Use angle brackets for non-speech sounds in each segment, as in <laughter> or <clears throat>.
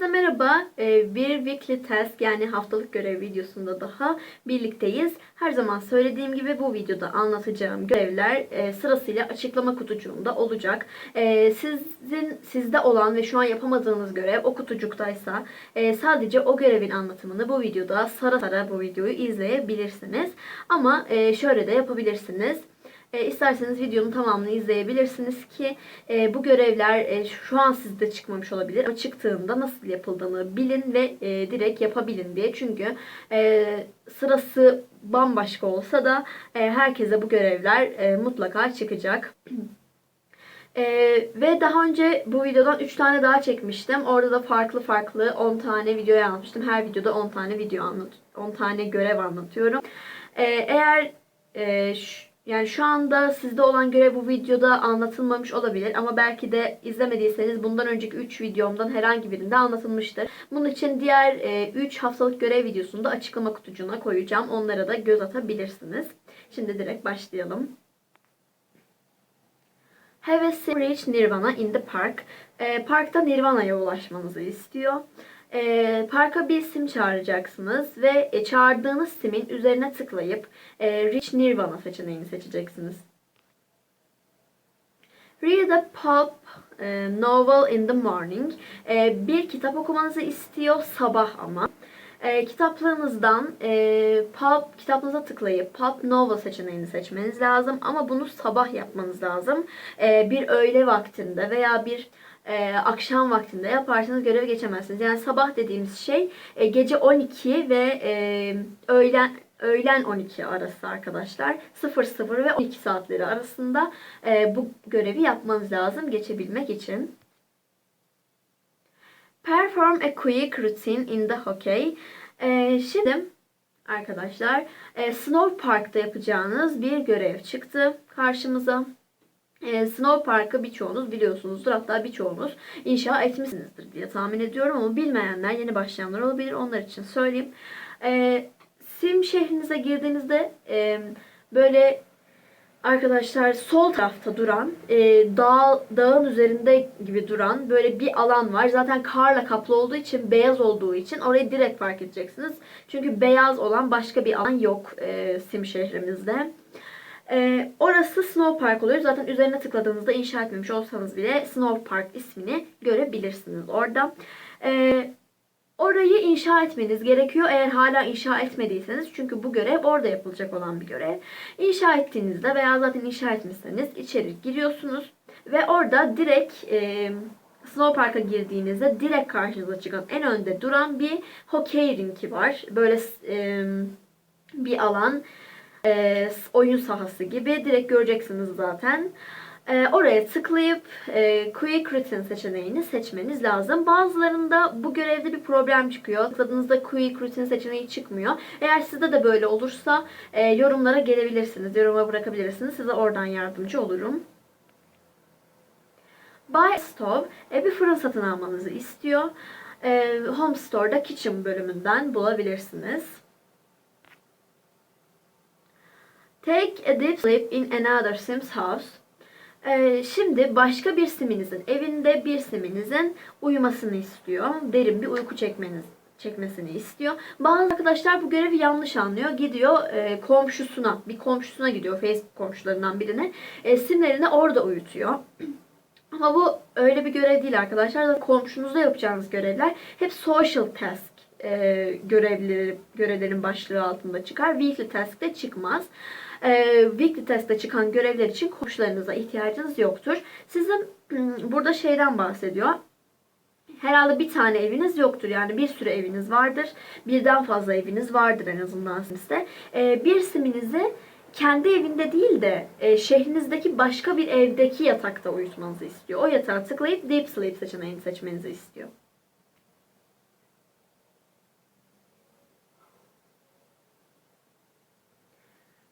Hepinize merhaba. Ee, Bir weekly task yani haftalık görev videosunda daha birlikteyiz. Her zaman söylediğim gibi bu videoda anlatacağım görevler e, sırasıyla açıklama kutucuğunda olacak. E, Sizin sizde olan ve şu an yapamadığınız görev o kutucuktaysa e, sadece o görevin anlatımını bu videoda sara sara bu videoyu izleyebilirsiniz. Ama şöyle de yapabilirsiniz. E, isterseniz videonun tamamını izleyebilirsiniz ki e, bu görevler e, şu an sizde çıkmamış olabilir ama çıktığında nasıl yapıldığını bilin ve e, direkt yapabilin diye. Çünkü e, sırası bambaşka olsa da e, herkese bu görevler e, mutlaka çıkacak. E, ve daha önce bu videodan 3 tane daha çekmiştim. Orada da farklı farklı 10 tane video anlatmıştım. Her videoda 10 tane video anlat 10 tane görev anlatıyorum. E, eğer e, şu- yani şu anda sizde olan görev bu videoda anlatılmamış olabilir ama belki de izlemediyseniz bundan önceki 3 videomdan herhangi birinde anlatılmıştır. Bunun için diğer 3 haftalık görev videosunu da açıklama kutucuğuna koyacağım. Onlara da göz atabilirsiniz. Şimdi direkt başlayalım. Have a reach Nirvana in the park. Ee, parkta Nirvana'ya ulaşmanızı istiyor. Ee, parka bir sim çağıracaksınız ve e, çağırdığınız simin üzerine tıklayıp e, Reach Nirvana seçeneğini seçeceksiniz. Read a pulp e, novel in the morning. E, bir kitap okumanızı istiyor sabah ama. E, kitaplığınızdan e, pulp kitapınıza tıklayıp pulp novel seçeneğini seçmeniz lazım ama bunu sabah yapmanız lazım. E, bir öğle vaktinde veya bir e, akşam vaktinde yaparsanız görevi geçemezsiniz. Yani sabah dediğimiz şey e, gece 12 ve e, öğlen öğlen 12 arası arkadaşlar. 00 ve 12 saatleri arasında e, bu görevi yapmanız lazım geçebilmek için. Perform a quick routine in the hockey. Ee, şimdi arkadaşlar e, Snow Park'ta yapacağınız bir görev çıktı karşımıza. E, Snow Park'ı birçoğunuz biliyorsunuzdur. Hatta birçoğunuz inşa etmişsinizdir diye tahmin ediyorum ama bilmeyenler, yeni başlayanlar olabilir. Onlar için söyleyeyim. E, Sim şehrinize girdiğinizde e, böyle Arkadaşlar sol tarafta duran, e, dağ, dağın üzerinde gibi duran böyle bir alan var. Zaten karla kaplı olduğu için, beyaz olduğu için orayı direkt fark edeceksiniz. Çünkü beyaz olan başka bir alan yok e, Sim şehrimizde. E, orası Snow Park oluyor. Zaten üzerine tıkladığınızda inşa etmemiş olsanız bile Snow Park ismini görebilirsiniz orada. E, Orayı inşa etmeniz gerekiyor eğer hala inşa etmediyseniz. Çünkü bu görev orada yapılacak olan bir görev. İnşa ettiğinizde veya zaten inşa etmişseniz içeri giriyorsunuz. Ve orada direkt e, Snow Park'a girdiğinizde direkt karşınıza çıkan en önde duran bir hokey rinki var. Böyle e, bir alan e, oyun sahası gibi direkt göreceksiniz zaten. E, oraya tıklayıp e, Quick Routine seçeneğini seçmeniz lazım. Bazılarında bu görevde bir problem çıkıyor. Tıkladığınızda Quick Routine seçeneği çıkmıyor. Eğer sizde de böyle olursa e, yorumlara gelebilirsiniz. Yoruma bırakabilirsiniz. Size oradan yardımcı olurum. Buy Stove e, bir fırın satın almanızı istiyor. E, Home Store'da Kitchen bölümünden bulabilirsiniz. Take a deep sleep in another Sim's house. Ee, şimdi başka bir siminizin evinde bir siminizin uyumasını istiyor. Derin bir uyku çekmeniz çekmesini istiyor. Bazı arkadaşlar bu görevi yanlış anlıyor. Gidiyor e, komşusuna, bir komşusuna gidiyor. Facebook komşularından birine. E, simlerini orada uyutuyor. <clears throat> Ama bu öyle bir görev değil arkadaşlar. Komşunuzda yapacağınız görevler hep social task e, görevleri, görevlerin başlığı altında çıkar. Weekly task'te çıkmaz. E, weekly task'te çıkan görevler için komşularınıza ihtiyacınız yoktur. Sizin hmm, burada şeyden bahsediyor. Herhalde bir tane eviniz yoktur. Yani bir sürü eviniz vardır. Birden fazla eviniz vardır en azından sizde. E, bir siminizi kendi evinde değil de e, şehrinizdeki başka bir evdeki yatakta uyutmanızı istiyor. O yatağa tıklayıp Deep Sleep seçeneğini seçmenizi istiyor.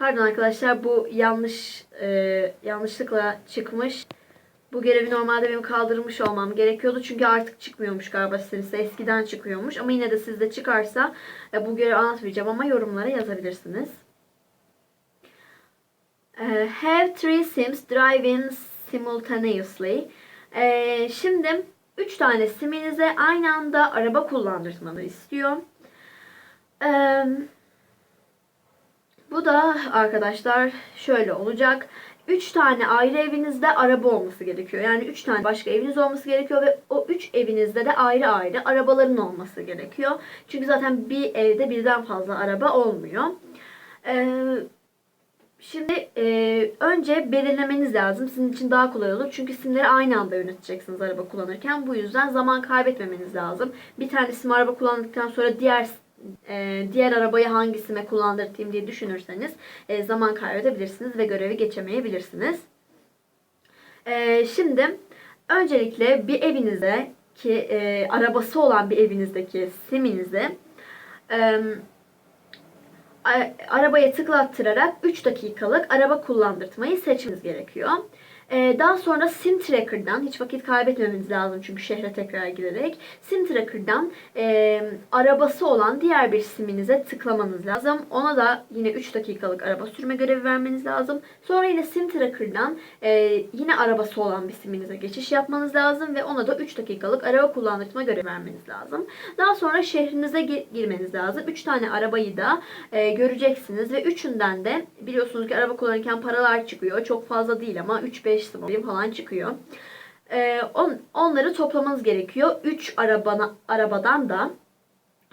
Pardon arkadaşlar bu yanlış e, yanlışlıkla çıkmış. Bu görevi normalde benim kaldırmış olmam gerekiyordu. Çünkü artık çıkmıyormuş galiba sizde. Eskiden çıkıyormuş. Ama yine de sizde çıkarsa e, bu görevi anlatmayacağım ama yorumlara yazabilirsiniz. E, have three sims drive in simultaneously. E, şimdi 3 tane siminize aynı anda araba kullandırmanı istiyor. Eee, bu da arkadaşlar şöyle olacak. 3 tane ayrı evinizde araba olması gerekiyor. Yani 3 tane başka eviniz olması gerekiyor ve o 3 evinizde de ayrı ayrı arabaların olması gerekiyor. Çünkü zaten bir evde birden fazla araba olmuyor. Ee, şimdi e, önce belirlemeniz lazım. Sizin için daha kolay olur. Çünkü simleri aynı anda yöneteceksiniz araba kullanırken. Bu yüzden zaman kaybetmemeniz lazım. Bir tane sim araba kullandıktan sonra diğer e, diğer arabayı hangisine kullandırtayım diye düşünürseniz e, zaman kaybedebilirsiniz ve görevi geçemeyebilirsiniz. E, şimdi öncelikle bir evinize ki e, arabası olan bir evinizdeki siminizi e, arabaya tıklattırarak 3 dakikalık araba kullandırtmayı seçmeniz gerekiyor. Ee, daha sonra Sim Tracker'dan, hiç vakit kaybetmemeniz lazım çünkü şehre tekrar girerek, Sim Tracker'dan e, arabası olan diğer bir siminize tıklamanız lazım. Ona da yine 3 dakikalık araba sürme görevi vermeniz lazım. Sonra yine Sim Tracker'dan e, yine arabası olan bir siminize geçiş yapmanız lazım ve ona da 3 dakikalık araba kullandırma görevi vermeniz lazım. Daha sonra şehrinize gi- girmeniz lazım. 3 tane arabayı da e, göreceksiniz ve üçünden de biliyorsunuz ki araba kullanırken paralar çıkıyor. Çok fazla değil ama 3-5 smolim falan çıkıyor. E, on, onları toplamanız gerekiyor. 3 arabana, arabadan da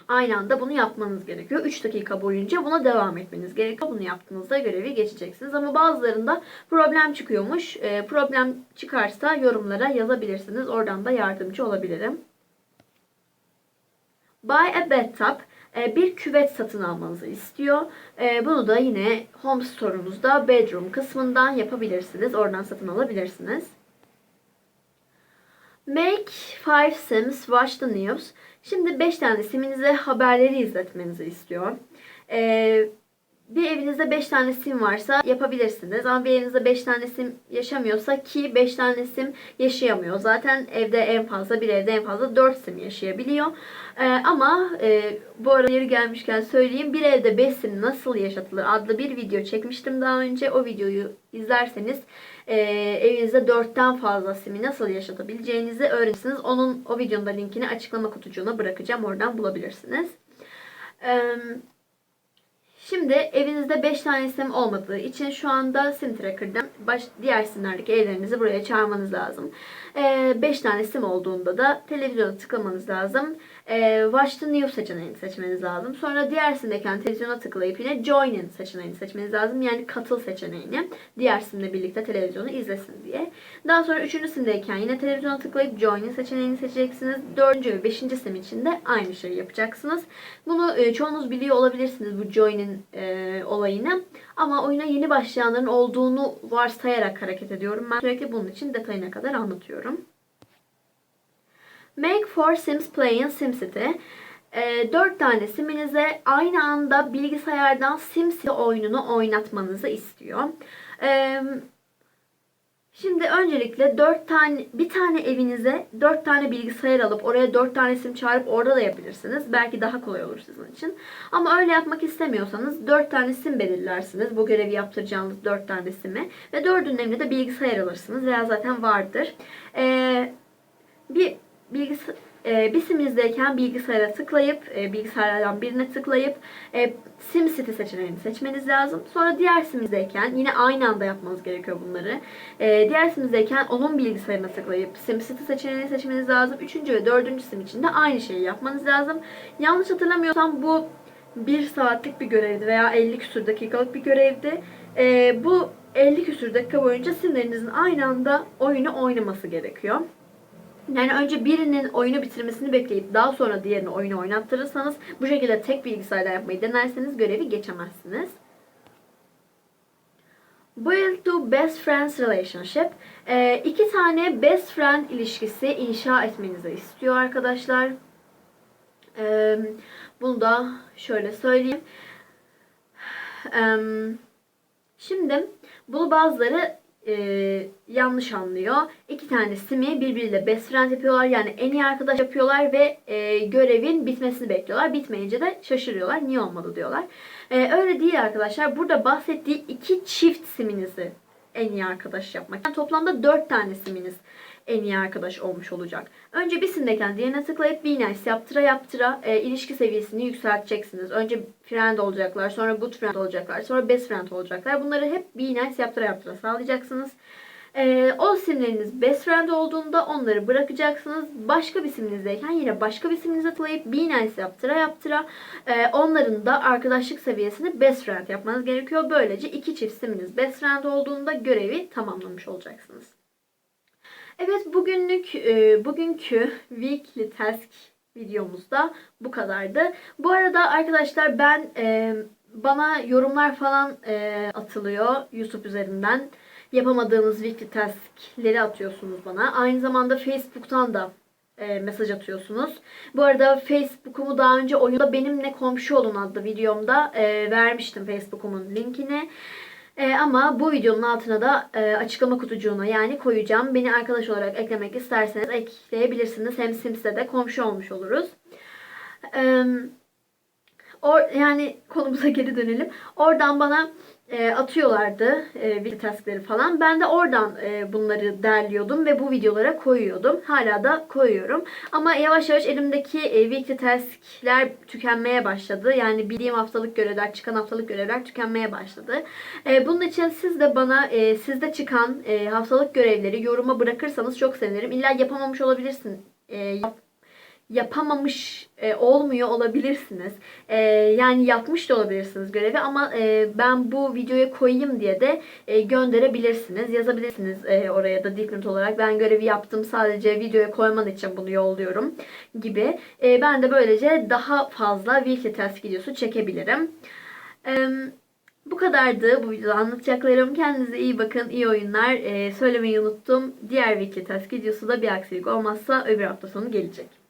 aynı anda bunu yapmanız gerekiyor. 3 dakika boyunca buna devam etmeniz gerekiyor. Bunu yaptığınızda görevi geçeceksiniz. Ama bazılarında problem çıkıyormuş. E, problem çıkarsa yorumlara yazabilirsiniz. Oradan da yardımcı olabilirim. Buy a bathtub bir küvet satın almanızı istiyor. E, Bunu da yine Home Store'umuzda Bedroom kısmından yapabilirsiniz. Oradan satın alabilirsiniz. Make 5 Sims Watch the News. Şimdi 5 tane siminize haberleri izletmenizi istiyor. Ee, bir evinizde 5 tane sim varsa yapabilirsiniz. Ama bir evinizde 5 tane sim yaşamıyorsa ki 5 tane sim yaşayamıyor. Zaten evde en fazla bir evde en fazla 4 sim yaşayabiliyor. Ee, ama e, bu arada yeri gelmişken söyleyeyim. Bir evde 5 sim nasıl yaşatılır adlı bir video çekmiştim daha önce. O videoyu izlerseniz e, evinizde 4'ten fazla simi nasıl yaşatabileceğinizi öğrenirsiniz. Onun o videonun da linkini açıklama kutucuğuna bırakacağım. Oradan bulabilirsiniz. Eee Şimdi evinizde 5 tane sim olmadığı için şu anda sim tracker'dan baş, diğer simlerdeki evlerinizi buraya çağırmanız lazım. 5 tane sim olduğunda da televizyona tıklamanız lazım. Ee, Watch the News seçeneğini seçmeniz lazım. Sonra diğer simdeyken televizyona tıklayıp yine Join in seçeneğini seçmeniz lazım. Yani katıl seçeneğini. Diğer simle birlikte televizyonu izlesin diye. Daha sonra üçüncü simdeyken yine televizyona tıklayıp Join in seçeneğini seçeceksiniz. Dördüncü ve beşinci sim için de aynı şeyi yapacaksınız. Bunu e, çoğunuz biliyor olabilirsiniz bu Join in e, olayını. Ama oyuna yeni başlayanların olduğunu varsayarak hareket ediyorum. Ben sürekli bunun için detayına kadar anlatıyorum. Make four Sims play in SimCity. E, 4 tane siminize aynı anda bilgisayardan SimCity oyununu oynatmanızı istiyor. E, şimdi öncelikle 4 tane bir tane evinize 4 tane bilgisayar alıp oraya 4 tane sim çağırıp orada da yapabilirsiniz. Belki daha kolay olur sizin için. Ama öyle yapmak istemiyorsanız 4 tane sim belirlersiniz. Bu görevi yaptıracağınız 4 tane simi ve 4'ünün evine de bilgisayar alırsınız veya zaten vardır. E, bir bilgis e, bir siminizdeyken bilgisayara tıklayıp e, bilgisayarlardan birine tıklayıp e, SimCity seçeneğini seçmeniz lazım. Sonra diğer siminizdeyken yine aynı anda yapmanız gerekiyor bunları. E, diğer siminizdeyken onun bilgisayarına tıklayıp SimCity seçeneğini seçmeniz lazım. Üçüncü ve dördüncü sim için de aynı şeyi yapmanız lazım. Yanlış hatırlamıyorsam bu bir saatlik bir görevdi veya 50 küsur dakikalık bir görevdi. E, bu 50 küsur dakika boyunca simlerinizin aynı anda oyunu oynaması gerekiyor. Yani önce birinin oyunu bitirmesini bekleyip daha sonra diğerini oyunu oynattırırsanız bu şekilde tek bilgisayarda yapmayı denerseniz görevi geçemezsiniz. Build to best friends relationship. Ee, iki tane best friend ilişkisi inşa etmenizi istiyor arkadaşlar. Ee, bunu da şöyle söyleyeyim. Ee, şimdi bunu bazıları e, yanlış anlıyor. İki tane simi birbiriyle best friend yapıyorlar. Yani en iyi arkadaş yapıyorlar ve e, görevin bitmesini bekliyorlar. Bitmeyince de şaşırıyorlar. Niye olmadı diyorlar. E, öyle değil arkadaşlar. Burada bahsettiği iki çift siminizi en iyi arkadaş yapmak. Yani toplamda dört tane siminiz en iyi arkadaş olmuş olacak. Önce bir simdeyken diğerine tıklayıp be nice yaptıra yaptıra e, ilişki seviyesini yükselteceksiniz. Önce friend olacaklar, sonra good friend olacaklar, sonra best friend olacaklar. Bunları hep be nice yaptıra yaptıra sağlayacaksınız. Ee, o simleriniz best friend olduğunda onları bırakacaksınız. Başka bir siminizdeyken yine başka bir siminize tıklayıp be nice yaptıra yaptıra e, onların da arkadaşlık seviyesini best friend yapmanız gerekiyor. Böylece iki çift siminiz best friend olduğunda görevi tamamlamış olacaksınız. Evet bugünlük e, bugünkü weekly task videomuzda bu kadardı. Bu arada arkadaşlar ben e, bana yorumlar falan e, atılıyor YouTube üzerinden. Yapamadığınız weekly task'leri atıyorsunuz bana. Aynı zamanda Facebook'tan da e, mesaj atıyorsunuz. Bu arada Facebook'umu daha önce oyunda benimle komşu olun adlı videomda e, vermiştim Facebook'umun linkini. E, ama bu videonun altına da e, açıklama kutucuğuna yani koyacağım. Beni arkadaş olarak eklemek isterseniz ekleyebilirsiniz. Hem Sims'te de komşu olmuş oluruz. E, or, yani konumuza <laughs> geri dönelim. Oradan bana e, atıyorlardı e, video taskleri falan. Ben de oradan e, bunları derliyordum ve bu videolara koyuyordum. Hala da koyuyorum. Ama yavaş yavaş elimdeki e, weekly taskler tükenmeye başladı. Yani bildiğim haftalık görevler, çıkan haftalık görevler tükenmeye başladı. E, bunun için siz de bana e, sizde çıkan e, haftalık görevleri yoruma bırakırsanız çok sevinirim. İlla yapamamış olabilirsin. E, yap, yapamamış e, olmuyor olabilirsiniz. E, yani yapmış da olabilirsiniz görevi ama e, ben bu videoya koyayım diye de e, gönderebilirsiniz. Yazabilirsiniz e, oraya da dipnot olarak. Ben görevi yaptım sadece videoya koyman için bunu yolluyorum gibi. E, ben de böylece daha fazla weekly task videosu çekebilirim. Eee bu kadardı bu videoda anlatacaklarım. Kendinize iyi bakın, iyi oyunlar. Ee, söylemeyi unuttum. Diğer weekly task videosu da bir aksilik olmazsa öbür hafta sonu gelecek.